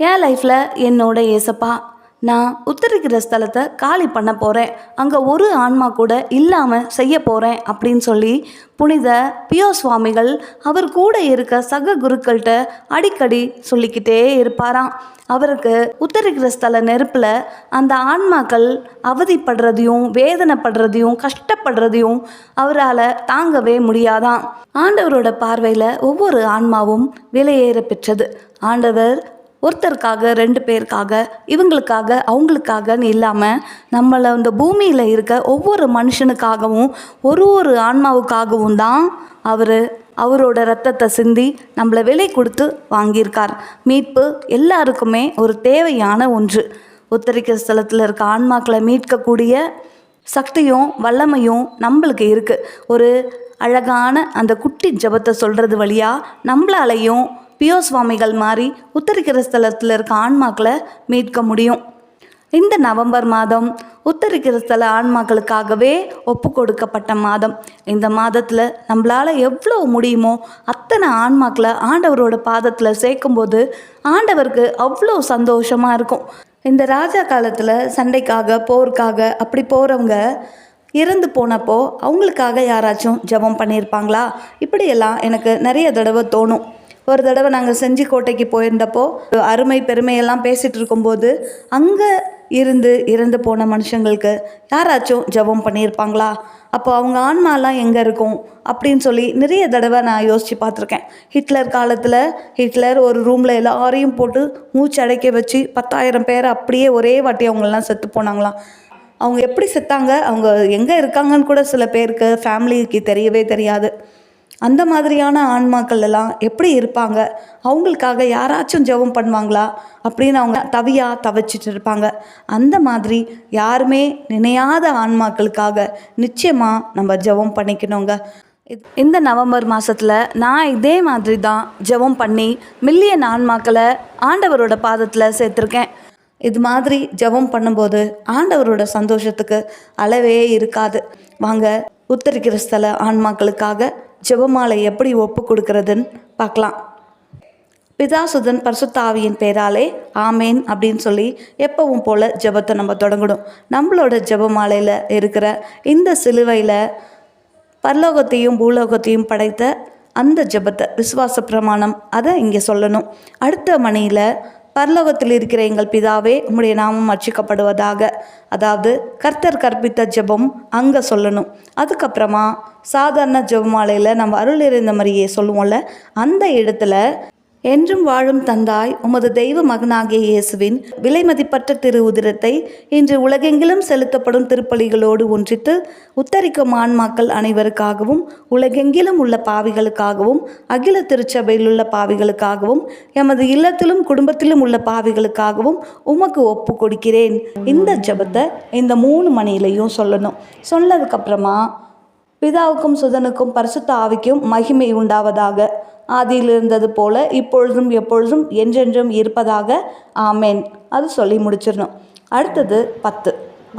என் லைஃப்பில் என்னோட ஏசப்பா நான் உத்தரிக்கிற ஸ்தலத்தை காலி பண்ண போகிறேன் அங்கே ஒரு ஆன்மா கூட இல்லாமல் செய்ய போகிறேன் அப்படின்னு சொல்லி புனித பியோ சுவாமிகள் அவர் கூட இருக்க சக குருக்கள்கிட்ட அடிக்கடி சொல்லிக்கிட்டே இருப்பாராம். அவருக்கு உத்தரிக்கிற ஸ்தல நெருப்பில் அந்த ஆன்மாக்கள் அவதிப்படுறதையும் வேதனைப்படுறதையும் கஷ்டப்படுறதையும் அவரால் தாங்கவே முடியாதாம். ஆண்டவரோட பார்வையில் ஒவ்வொரு ஆன்மாவும் விலையேற பெற்றது. ஆண்டவர் ஒருத்தருக்காக ரெண்டு பேருக்காக இவங்களுக்காக அவங்களுக்காகன்னு இல்லாமல் நம்மளை இந்த பூமியில் இருக்க ஒவ்வொரு மனுஷனுக்காகவும் ஒரு ஒரு ஆன்மாவுக்காகவும் தான் அவர் அவரோட ரத்தத்தை சிந்தி நம்மளை விலை கொடுத்து வாங்கியிருக்கார். மீட்பு எல்லாருக்குமே ஒரு தேவையான ஒன்று. உத்தரிக்க ஸ்தலத்தில் இருக்க ஆன்மாக்களை மீட்கக்கூடிய சக்தியும் வல்லமையும் நம்மளுக்கு இருக்குது ஒரு அழகான அந்த குட்டி ஜபத்தை சொல்கிறது வழியாக நம்மளாலையும் பியோ சுவாமிகள் மாதிரி உத்தரிக்கிற ஸ்தலத்தில் இருக்க ஆன்மாக்களை மீட்க முடியும். இந்த நவம்பர் மாதம் உத்தரிக்கிற ஸ்தல ஆன்மாக்களுக்காகவே ஒப்பு கொடுக்கப்பட்ட மாதம். இந்த மாதத்தில் நம்மளால் எவ்வளோ முடியுமோ அத்தனை ஆன்மாக்களை ஆண்டவரோட பாதத்தில் சேர்க்கும்போது ஆண்டவருக்கு அவ்வளோ சந்தோஷமாக இருக்கும். இந்த ராஜா காலத்தில் சண்டைக்காக போருக்காக அப்படி போகிறவங்க இறந்து போனப்போ அவங்களுக்காக யாராச்சும் ஜெபம் பண்ணியிருப்பாங்களா இப்படியெல்லாம் எனக்கு நிறைய தடவை தோணும். ஒரு தடவை நாங்கள் செஞ்சி கோட்டைக்கு போயிருந்தப்போ அருமை பெருமையெல்லாம் பேசிகிட்டு இருக்கும்போது அங்கே இருந்து இறந்து போன மனுஷங்களுக்கு யாராச்சும் ஜெபம் பண்ணியிருப்பாங்களா? அப்போ அவங்க ஆன்மாலாம் எங்கே இருக்கும்? அப்படின்னு சொல்லி நிறைய தடவை நான் யோசித்து பார்த்துருக்கேன். ஹிட்லர் காலத்தில் ஹிட்லர் ஒரு ரூமில் எல்லாரையும் போட்டு மூச்சு அடைக்க வச்சு பத்தாயிரம் பேர் அப்படியே ஒரே வாட்டி அவங்களெலாம் செத்து போனாங்களாம். அவங்க எப்படி செத்தாங்க? அவங்க எங்கே இருக்காங்கன்னு கூட சில பேருக்கு ஃபேமிலிக்கு தெரியவே தெரியாது. அந்த மாதிரியான ஆன்மாக்கள் எல்லாம் எப்படி இருப்பாங்க? அவங்களுக்காக யாராச்சும் ஜெபம் பண்ணுவாங்களா? அப்படின்னு அவங்க தவியாக தவிச்சிட்டு இருப்பாங்க. அந்த மாதிரி யாருமே நினையாத ஆன்மாக்களுக்காக நிச்சயமாக நம்ம ஜெபம் பண்ணிக்கணுங்க. இந்த நவம்பர் மாதத்தில் நான் இதே மாதிரி தான் ஜெபம் பண்ணி மில்லியன் ஆன்மாக்களை ஆண்டவரோட பாதத்தில் சேர்த்துருக்கேன். இது மாதிரி ஜெபம் பண்ணும்போது ஆண்டவரோட சந்தோஷத்துக்கு அளவே இருக்காது. வாங்க உத்தரிக்கிற ஸ்தல ஆன்மாக்களுக்காக ஜெபமாலை எப்படி ஒப்பு கொடுக்கறதுன்னு பார்க்கலாம். பிதாசுதன் பரிசுத்தாவியின் பேராலே ஆமேன் அப்படின்னு சொல்லி எப்பவும் போல் ஜெபத்தை நம்ம தொடங்கணும். நம்மளோட ஜெபமாலையில் இருக்கிற இந்த சிலுவையில் பரலோகத்தையும் பூலோகத்தையும் படைத்த அந்த ஜெபத்தை விசுவாச பிரமாணம் அதை இங்கே சொல்லணும். அடுத்த மணியில் பரலோகத்தில் இருக்கிற எங்கள் பிதாவே உம்முடைய நாமம் அர்ச்சிக்கப்படுவதாக. அதாவது கர்த்தர் கற்பித்த ஜெபம் அங்கே சொல்லணும். அதுக்கப்புறமா சாதாரண ஜபமாலையில் நம்ம அருள் இருந்த மாதிரியே சொல்லுவோம்ல அந்த இடத்துல என்றும் வாழும் தந்தாய் உமது தெய்வ மகனாகிய இயேசுவின் விலைமதிப்பற்ற திரு உதிரத்தை இன்று உலகெங்கிலும் செலுத்தப்படும் திருப்பலிகளோடு ஒன்றித்து உத்தரிக்கும் ஆன்மாக்கள் அனைவருக்காகவும் உலகெங்கிலும் உள்ள பாவிகளுக்காகவும் அகில திருச்சபையில் உள்ள பாவிகளுக்காகவும் எமது இல்லத்திலும் குடும்பத்திலும் உள்ள பாவிகளுக்காகவும் உமக்கு ஒப்பு கொடுக்கிறேன். இந்த ஜெபத்தை இந்த மூணு மணியிலையும் சொல்லணும். சொன்னதுக்கப்புறமா பிதாவுக்கும் சுதனுக்கும் பரிசுத்த ஆவிக்கும் மகிமை உண்டாவதாக. ஆதியில் இருந்தது போல இப்பொழுதும் எப்பொழுதும் என்றென்றும் இருப்பதாக ஆமேன். அது சொல்லி முடிச்சிடணும். அடுத்தது பத்து.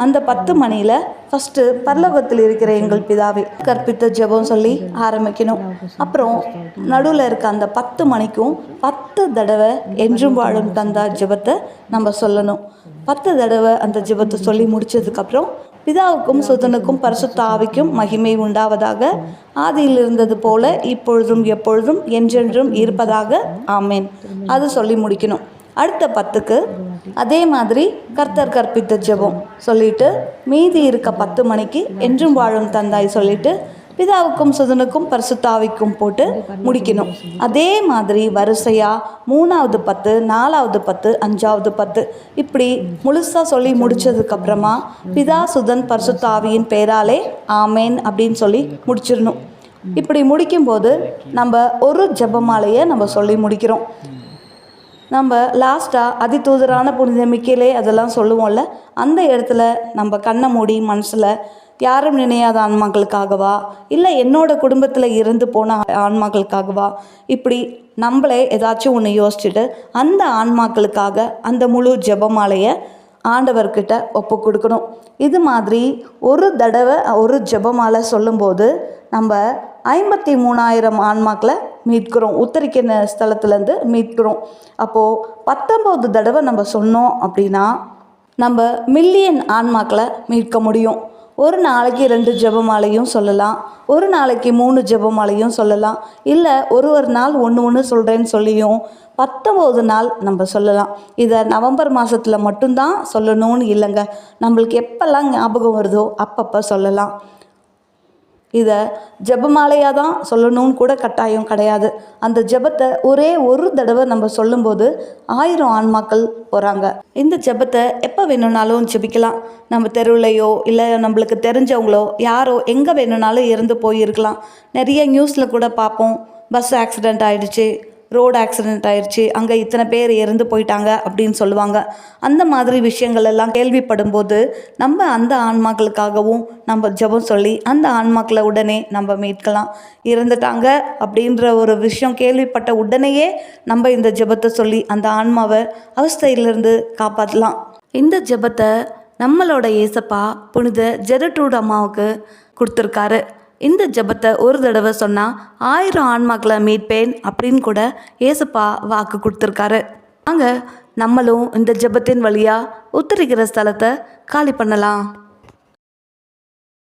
அந்த பத்து மணியில் ஃபஸ்ட்டு பரலோகத்தில் இருக்கிற எங்கள் பிதாவை கற்பித்த ஜெபம் சொல்லி ஆரம்பிக்கணும். அப்புறம் நடுவில் இருக்க அந்த பத்து மணிக்கும் பத்து தடவை என்றும் வாழும் தந்தா ஜெபத்தை நம்ம சொல்லணும். பத்து தடவை அந்த ஜெபத்தை சொல்லி முடிச்சதுக்கப்புறம் பிதாவுக்கும் சுதனுக்கும் பரிசுத்தாவிக்கும் மகிமை உண்டாவதாக ஆதியில் இருந்தது போல இப்பொழுதும் எப்பொழுதும் என்றென்றும் இருப்பதாக ஆமேன் அது சொல்லி முடிக்கணும் அடுத்த பத்துக்கு அதே மாதிரி கர்த்தர் கற்பித்த ஜெபம் சொல்லிட்டு மீதி இருக்க பத்து மணிக்கு என்றும் வாழும் தந்தாய் சொல்லிட்டு பிதாவுக்கும் சுதனுக்கும் பரிசுத்தாவிக்கும் போட்டு முடிக்கணும். அதே மாதிரி வரிசையாக மூணாவது பத்து நாலாவது பத்து அஞ்சாவது பத்து இப்படி முழுசாக சொல்லி முடிச்சதுக்கப்புறமா பிதா சுதன் பரிசுத்தாவியின் பேராலே ஆமேன் அப்படின்னு சொல்லி முடிச்சிடணும். இப்படி முடிக்கும்போது நம்ம ஒரு ஜெபமாலையை நம்ம சொல்லி முடிக்கிறோம். நம்ம லாஸ்ட்டாக அதிதூதரான புனித மிக்கேலே அதெல்லாம் சொல்லுவோம்ல அந்த இடத்துல நம்ம கண்ணை மூடி மனசில் யாரும் நினையாத ஆன்மாக்களுக்காகவா? இல்லை என்னோட குடும்பத்தில் இருந்து போன ஆன்மாக்களுக்காகவா? இப்படி நம்மளே ஏதாச்சும் ஒன்று யோசிச்சுட்டு அந்த ஆன்மாக்களுக்காக அந்த முழு ஜெபமாலையை ஆண்டவர்கிட்ட ஒப்பு கொடுக்கணும். இது மாதிரி ஒரு தடவை ஒரு ஜெபமாலை சொல்லும்போது நம்ம ஐம்பத்தி மூணாயிரம் ஆன்மாக்களை மீட்கிறோம். உத்தரிக்கிற ஸ்தலத்துலேருந்து மீட்கிறோம். அப்போது பத்தொம்போது தடவை நம்ம சொன்னோம் அப்படின்னா நம்ம மில்லியன் ஆன்மாக்களை மீட்க முடியும். ஒரு நாளைக்கு ரெண்டு ஜபமாலையும் சொல்லலாம். ஒரு நாளைக்கு மூணு ஜபமாலையும் சொல்லலாம். இல்லை ஒரு ஒரு நாள் ஒன்று ஒன்று சொல்கிறேன்னு சொல்லியும் பத்தொம்போது நாள் நம்ம சொல்லலாம். இதை நவம்பர் மாதத்தில் மட்டும்தான் சொல்லணும்னு இல்லைங்க. நம்மளுக்கு எப்போல்லாம் ஞாபகம் வருதோ அப்பப்போ சொல்லலாம். இதை ஜபமாலையாக தான் சொல்லணும்னு கூட கட்டாயம் கிடையாது. அந்த ஜெபத்தை ஒரே ஒரு தடவை நம்ம சொல்லும்போது ஆயிரம் ஆன்மாக்கள் போகிறாங்க இந்த ஜெபத்தை எப்போ வேணும்னாலும் ஜெபிக்கலாம். நம்ம தெருவிலையோ இல்லை நம்மளுக்கு தெரிஞ்சவங்களோ யாரோ எங்கே வேணும்னாலும் இறந்து போயிருக்கலாம். நிறைய நியூஸில் கூட பார்ப்போம். பஸ் ஆக்சிடெண்ட் ஆகிடுச்சு ரோடு ஆக்சிடெண்ட் ஆயிடுச்சு அங்கே இத்தனை பேர் இறந்து போயிட்டாங்க அப்படின்னு சொல்லுவாங்க. அந்த மாதிரி விஷயங்கள் எல்லாம் கேள்விப்படும்போது நம்ம அந்த ஆன்மாக்களுக்காகவும் நம்ம ஜெபம் சொல்லி அந்த ஆன்மாக்களை உடனே நம்ம மீட்கலாம். இறந்துட்டாங்க அப்படின்ற ஒரு விஷயம் கேள்விப்பட்ட உடனேயே நம்ம இந்த ஜெபத்தை சொல்லி அந்த ஆன்மாவை அவஸ்தையிலிருந்து காப்பாற்றலாம். இந்த ஜெபத்தை நம்மளோட ஏசப்பா புனித ஜெரட்ரூட் அம்மாவுக்கு கொடுத்துருக்காரு. இந்த ஜெபத்தை ஒரு தடவை சொன்னால் ஆயிரம் ஆன்மாக்களை மீட்பேன் அப்படின்னு கூட ஏசப்பா வாக்கு கொடுத்துருக்காரு. வாங்க நம்மளும் இந்த ஜெபத்தின் வழியாக உத்தரிக்கிற ஸ்தலத்தை காலி பண்ணலாம்.